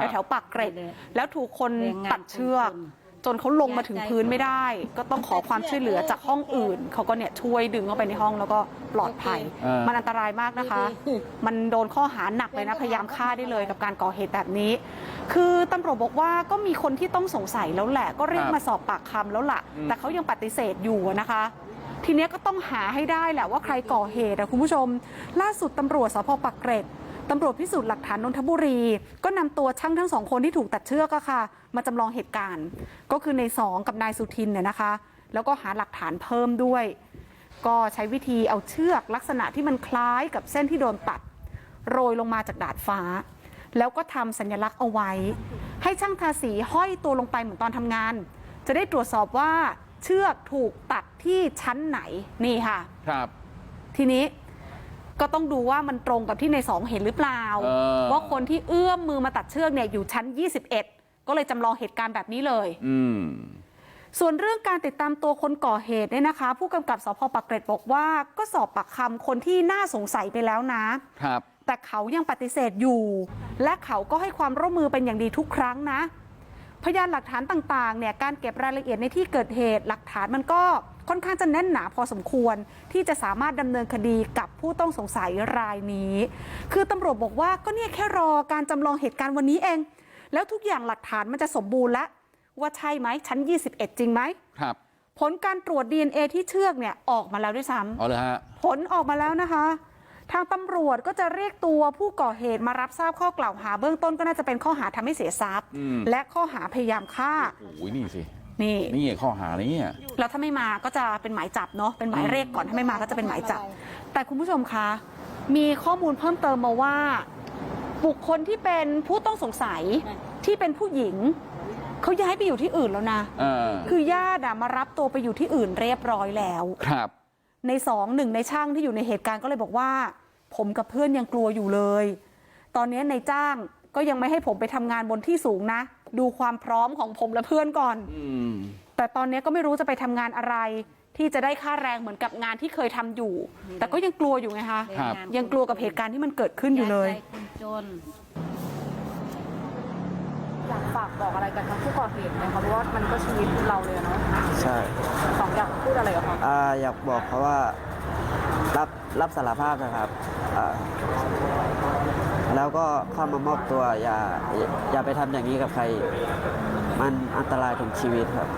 แถวแถวๆปากเกร็ดแล้วถูกคนตัดเชือกจนเขาลงมาถึงพื้นไม่ได้ ก็ต้องขอความช่วยเหลือจากห้องอื่น เขาก็เนี่ยช่วยดึงเข้าไปในห้องแล้วก็ปลอดภัยเออมันอันตรายมากนะคะ มันโดนข้อหาหนักเลยนะ พยายามฆ่าได้เลยกับการก่อเหตุแบบนี้ คือตำรวจบอกว่าก็มีคนที่ต้องสงสัยแล้วแหละ ก็เรียกครับมาสอบปากคำแล้วล่ะอืมแต่เขายังปฏิเสธอยู่อะนะคะ ทีเนี้ยก็ต้องหาให้ได้แหละว่าใครก่อเหตุอะคุณผู้ชม ล่าสุดตำรวจสพปักเกร็ด ตำรวจพิสูจน์หลักฐานนนทบุรีก็นำตัวช่างทั้งสองคนที่ถูกตัดเชือกอะค่ะมาจำลองเหตุการณ์ก็คือในสองกับนายสุทินเนี่ยนะคะแล้วก็หาหลักฐานเพิ่มด้วยก็ใช้วิธีเอาเชือกลักษณะที่มันคล้ายกับเส้นที่โดนตัด โรยลงมาจากดาดฟ้า แล้วก็ทำสัญลักษณ์เอาไว้ ให้ช่างทาสีห้อยตัวลงไปเหมือนตอนทำงาน จะได้ตรวจสอบว่าเชือกถูกตัดที่ชั้นไหนนี่ค่ะ ครับ ทีนี้ ก็ต้องดูว่ามันตรงกับที่ในสองเห็นหรือเปล่าเออว่าคนที่เอื้อมมือมาตัดเชือกเนี่ยอยู่ชั้น 21 ก็เลยจำลองเหตุการณ์แบบนี้เลยอืมส่วนเรื่องการติดตามตัวคนก่อเหตุเนี่ยนะคะ ผู้กำกับสพปักเกร็ดบอกว่า ก็สอบปากคำคนที่น่าสงสัยไปแล้วนะครับแต่เขายังปฏิเสธอยู่ และเขาก็ให้ความร่วมมือเป็นอย่างดีทุกครั้งนะ พยานหลักฐานต่างๆเนี่ยการเก็บรายละเอียดในที่เกิดเหตุหลักฐานมันก็ค่อนข้างจะแน่นหนาพอสมควรที่จะสามารถดำเนินคดีกับผู้ต้องสงสัยรายนี้ คือตำรวจบอกว่าก็เนี่ยแค่รอการจำลองเหตุการณ์วันนี้เอง แล้วทุกอย่างหลักฐานมันจะสมบูรณ์แล้วว่าใช่ไหมชั้น 21 จริงไหมครับ ผลการตรวจ DNA ที่เชือกเนี่ยออกมาแล้วด้วยซ้ำเอาเลยฮะผลออกมาแล้วนะคะ ทางตำรวจก็จะเรียกตัวผู้ก่อเหตุมารับทราบข้อกล่าวหาเบื้องต้นก็น่าจะเป็นข้อหาทำให้เสียทรัพย์อืมและข้อหาพยายามฆ่าโอ้ยนี่สินี่นี่ข้อหานี้อะแล้วถ้าไม่มาก็จะเป็นหมายจับเนาะเป็นหมายเรียกก่อนถ้าไม่มาก็จะเป็นหมายจับ แต่คุณผู้ชมคะมีข้อมูลเพิ่มเติมมาว่า บุคคลที่เป็นผู้ต้องสงสัยที่เป็นผู้หญิงเขาย้ายไปอยู่ที่อื่นแล้วนะเออคือญาติอะมารับตัวไปอยู่ที่อื่นเรียบร้อยแล้วครับ ในสองหนึ่งในช่างที่อยู่ในเหตุการณ์ก็เลยบอกว่าผมกับเพื่อนยังกลัวอยู่เลยตอนนี้ในจ้างก็ยังไม่ให้ผมไปทำงานบนที่สูงนะดูความพร้อมของผมและเพื่อนก่อนอืมแต่ตอนนี้ก็ไม่รู้จะไปทำงานอะไรที่จะได้ค่าแรงเหมือนกับงานที่เคยทำอยู่ แต่ก็ยังกลัวอยู่ไงคะครับยังกลัวกับเหตุการณ์ที่มันเกิดขึ้นอยู่เลยใจคนจนอยากฝากบอกอะไรกับทางผู้ก่อเหตุไหมคะเพราะว่ามันก็ชีวิตเราเลยอะเนาะใช่สองอยาก พูดอะไรกับเขาอ่าอยากบอกเขาว่ารับรับสารภาพนะครับอ่าแล้วก็เข้ามามอบตัวอย่าอย่าไปทำอย่างนี้กับใคร มันอันตรายถึงชีวิตครับ